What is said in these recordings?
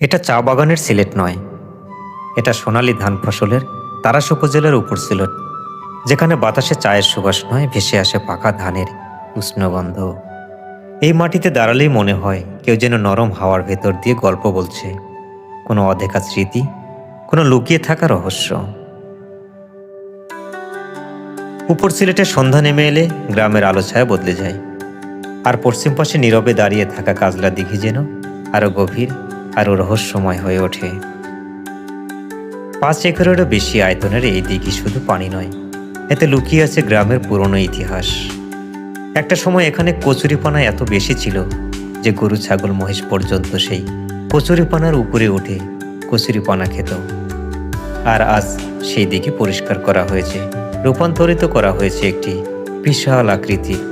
এটা চা বাগানের সিলেট নয়। এটা সোনালী ধান ফসলের তারাস উপজেলার উপর সিলেট, যেখানে বাতাসে চায়ের সুবাস নয়, ভেসে আসে পাকা ধানের উষ্ণগন্ধ এই মাটিতে দাঁড়ালেই মনে হয় কেউ যেন নরম হাওয়ার ভেতর দিয়ে গল্প বলছে। কোনো অধেকা স্মৃতি, কোনো লুকিয়ে থাকা রহস্য। উপর সিলেটে সন্ধ্যা নেমে এলে গ্রামের আলো ছায়া বদলে যায়, আর পশ্চিম পাশে নীরবে দাঁড়িয়ে থাকা কাজলা দিঘি যেন আরও গভীর আরও রহস্যময় হয়ে ওঠে। পাঁচ একরেরও বেশি আয়তনের এই দিঘি শুধু পানি নয়, এতে লুকিয়ে আছে গ্রামের পুরনো ইতিহাস। একটা সময় এখানে কচুরিপানা এত বেশি ছিল যে গরু, ছাগল, মহিষ পর্যন্ত সেই কচুরিপানার উপরে উঠে কচুরিপানা খেত। আর আজ সেই দিকে পরিষ্কার করা হয়েছে, রূপান্তরিত করা হয়েছে একটি বিশাল আকৃতির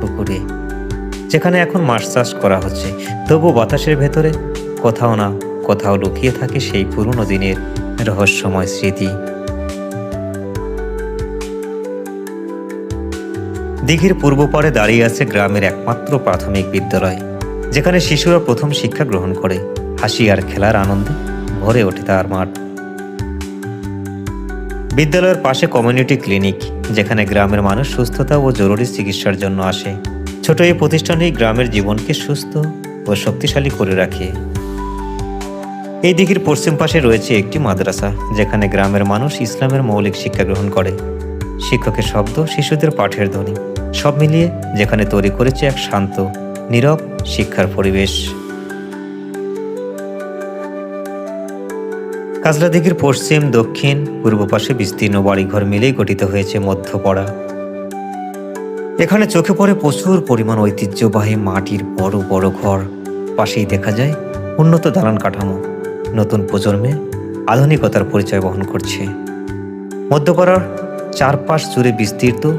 পুকুরে, যেখানে এখন মাছ চাষ করা হচ্ছে। তবু বাতাসের ভেতরে কোথাও না কোথাও লুকিয়ে থাকে সেই পুরনো দিনের রহস্যময় স্মৃতি। দিঘির পূর্ব পারে দাঁড়িয়ে আছে গ্রামের একমাত্র প্রাথমিক বিদ্যালয়, যেখানে শিশুরা প্রথম শিক্ষা গ্রহণ করে। হাসি আর খেলার আনন্দে ভরে ওঠে তার মাঠ। বিদ্যালয়ের পাশে কমিউনিটি ক্লিনিক, যেখানে গ্রামের মানুষ সুস্থতা ও জরুরি চিকিৎসার জন্য আসে। ছোট এই প্রতিষ্ঠানই গ্রামের জীবনকে সুস্থ ও শক্তিশালী করে রাখে। এই দিঘির পশ্চিম পাশে রয়েছে একটি মাদ্রাসা, যেখানে গ্রামের মানুষ ইসলামের মৌলিক শিক্ষা গ্রহণ করে। শিক্ষকের শব্দ শিশুদের পাঠের ধ্বনি, সব মিলিয়ে যেখানে তৈরি করেছে এক শান্ত, নীরব শিক্ষার পরিবেশ। কাজলা দিঘির পশ্চিম, দক্ষিণ, পূর্ব পাশে বিস্তীর্ণ বাড়িঘর মিলেই গঠিত হয়েছে মধ্যপড়া। এখানে চোখে পড়ে প্রচুর পরিমাণ ঐতিহ্যবাহী মাটির বড় বড় ঘর। পাশেই দেখা যায় উন্নত দালান কাঠামো। নতুন প্রজন্মে আধুনিকতার পরিচয় বহন করছে। মধ্যপাড়ার চারপাশ জুড়ে বিস্তৃত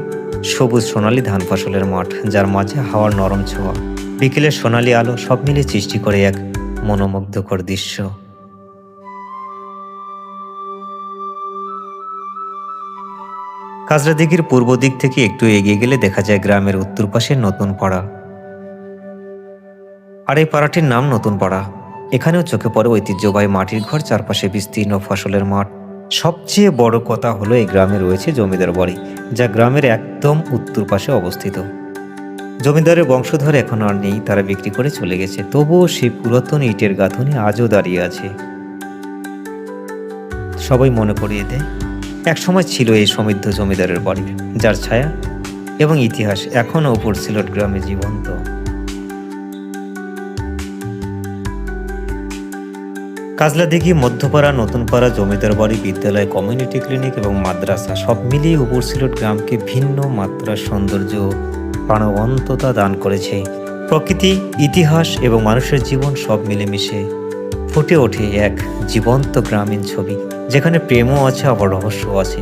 সবুজ সোনালী ধান ফসলের মাঠ, যার মাঝে হাওয়ার নরম ছোঁয়া। বিকেলের সোনালী আলো সব মিলে সৃষ্টি করে এক মনোমুগ্ধকর দৃশ্য। কাজরা দিঘির পূর্ব দিক থেকে একটু এগিয়ে গেলে দেখা যায় গ্রামের উত্তর পাশে নতুন পাড়া। আর এই পাড়াটির নাম নতুন পাড়া। এখানেও চোখে পড়ে ঐতিহ্যবাহী মাটির ঘর, চারপাশে বিস্তীর্ণ ফসলের মাঠ। সবচেয়ে বড় কথা হলো এই গ্রামে রয়েছে জমিদার বাড়ি, যা গ্রামের একদম উত্তর পাশে অবস্থিত। জমিদারের বংশধর এখন আর নেই, তারা বিক্রি করে চলে গেছে। তবুও সেই পুরাতন ইটের গাঁথনি আজও দাঁড়িয়ে আছে। সবাই মনে করিয়ে দেয়, একসময় ছিল এই সমৃদ্ধ জমিদারের বাড়ি, যার ছায়া এবং ইতিহাস এখনও উপর সিলট গ্রামে জীবন্ত। কাজলা দিঘি, মধ্যপাড়া, নতুনপাড়া জমিদার বাড়ি বিদ্যালয় কমিউনিটি ক্লিনিক এবং মাদ্রাসা সব মিলিয়ে উপর সিলট গ্রামকে ভিন্ন মাত্রার সৌন্দর্য প্রাণবন্ততা দান করেছে। প্রকৃতি, ইতিহাস এবং মানুষের জীবন সব মিলেমিশে ফুটে ওঠে এক জীবন্ত গ্রামীণ ছবি, যেখানে প্রেমও আছে, আবার রহস্যও আছে।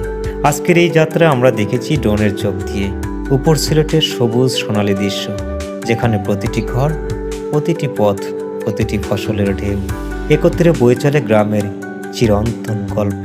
আজকের এই যাত্রা আমরা দেখেছি ড্রোনের চোখ দিয়ে উপর সিলেটের সবুজ সোনালী দৃশ্য, যেখানে প্রতিটি ঘর, প্রতিটি পথ প্রতিটি ফসলের ঢেউ একত্রে বয়ে চলে গ্রামের চিরন্তন গল্প।